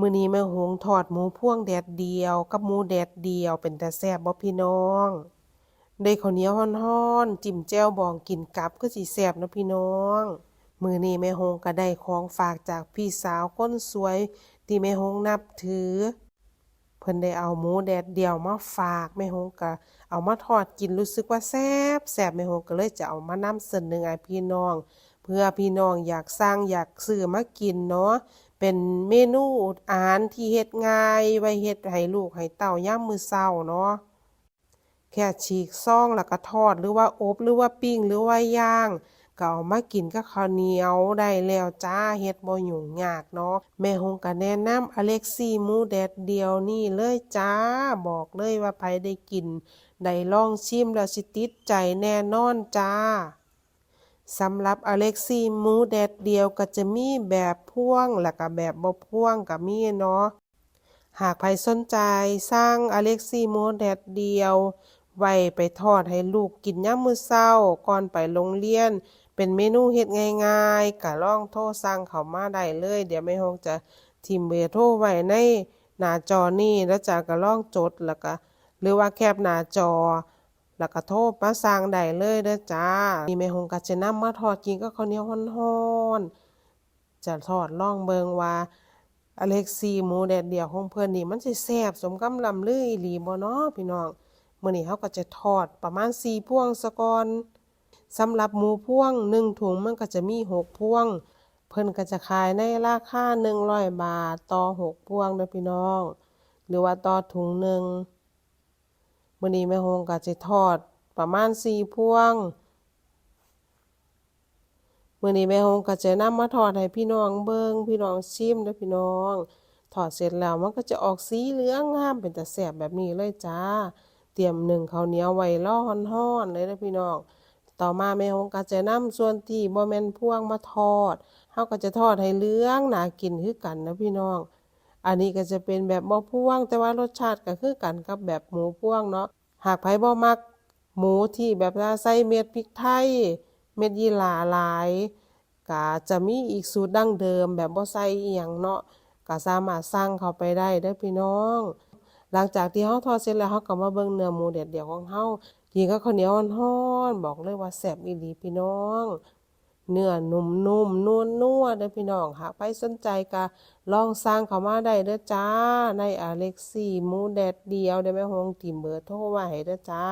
มื้อนี้แม่หงทอดหมูพ่วงแดดเดียว กับหมูแดดเดียวเป็นตาแซ่บบ่พี่น้อง ได้ข้าวเหนียวร้อนๆจิ้มแจ่วบองกินกับคือสิแซ่บนะพี่น้อง มื้อนี้แม่หงก็ได้ของฝากจากพี่สาวคนสวย ที่แม่หงนับถือ เพิ่นได้เอาหมูแดดเดียวมาฝากแม่หงก็เอามาทอดกินรู้สึกว่าแซ่บแซ่บแม่หงก็เลยจะเอามานำเสนอให้พี่น้อง เพื่อพี่น้องอยากสร้างอยากซื้อมากินเนาะ เป็นเมนูอาหารที่เฮ็ดง่าย ไว้เฮ็ดให้ลูกให้เต้ายามมื้อเช้าเนาะ แค่ฉีกซองแล้วก็ทอดหรือว่าอบหรือว่าปิ้งหรือว่าย่างก็เอามากินกับข้าวเหนียวได้แล้วจ้าเฮ็ดบ่ยุ่งยากเนาะแม่ฮงก็แนะนำอเล็กซี่หมูแดดเดียวนี่เลยจ้าบอกเลยว่าไผได้กิน ได้ลองชิมแล้วสิติดใจแน่นอนจ้า สำหรับอเล็กซี่หมูแดดเดียวก็จะมีแบบพ่วงแล้วก็แบบบ่พ่วงก็มีเนาะ หากใครสนใจสร้างอเล็กซี่หมูแดดเดียว ไว้ไปทอดให้ลูกกินยามมื้อเช้าก่อนไปโรงเรียน เป็นเมนูเฮ็ดง่ายๆก็ลองโทรสั่งเขามาได้เลย เดี๋ยวแม่ฮงจะทิมเบอร์โทรไว้ในหน้าจอนี้แล้วจะก็ลองจดแล้วก็หรือว่าแคปหน้าจอ แล้วก็โทรมาสั่งได้เลยเด้อจ้านี่แม่ฮงก็จะนำมาทอดกินกับข้าวเหนียวร้อนๆจะทอดลองเบิงว่าอเล็กซี่หมูแดดเดียวของเพิ่นนี่ มันสิแซ่บสมคำลำลืออีหลีบ่เนาะพี่น้องมื้อนี้เฮาก็จะทอดประมาณ4พวงซะก่อนสำหรับหมูพวงหนึ่งถุงมันก็จะมีหกพวง เพิ่นก็จะขายในราคา100บาทต่อหกพวงเด้อพี่น้อง หรือว่าต่อถุงหนึ่ง มื้อนี้แม่ฮงก็สิทอดประมาณ4พวงมื้อนี้แม่ฮงก็จะนำมาทอดให้พี่น้องเบิ่งพี่น้องชิมเด้อพี่น้องทอดเสร็จแล้วมันก็จะออกสีเหลืองงามเป็นตาแซ่บแบบนี้เลยจ้า เตรียมหนึ่งข้าวเหนียวไว้รอร้อนๆเลยเด้อพี่น้อง ต่อมาแม่ฮงก็จะนำส่วนที่บ่แม่นพวงมาทอดเฮาก็จะทอดให้เหลืองน่ากินคือกันนะพี่น้อง อันนี้ก็จะเป็นแบบบ่พวง แต่ว่ารสชาติก็คือกันกับแบบหมูพ่วงเนาะหากไผบ่มัก หมูที่แบบว่าใส่เม็ดพริกไทย เม็ดยี่หร่าหลายก็จะมีอีกสูตรดั้งเดิม แบบบ่ใส่อีหยังเนาะก็สามารถสั่งเข้าไปได้เด้อพี่น้อง หลังจากที่เฮาทอดเสร็จแล้วเฮาก็มาเบิ่งเนื้อหมูแดดเดียวของเฮากินกับข้าวเหนียวร้อนๆบอกเลยว่าแซ่บอีหลีพี่น้อง เนื้อนุ่มๆนัวๆเด้อพี่น้องหากไปสนใจก็ลองสร้างเข้ามาได้เด้อจ้า ในอเล็กซี่มูแดดเดียวเดี๋ยวแม่ฮงทิมเบอร์โทรไว้ให้เด้อจ้า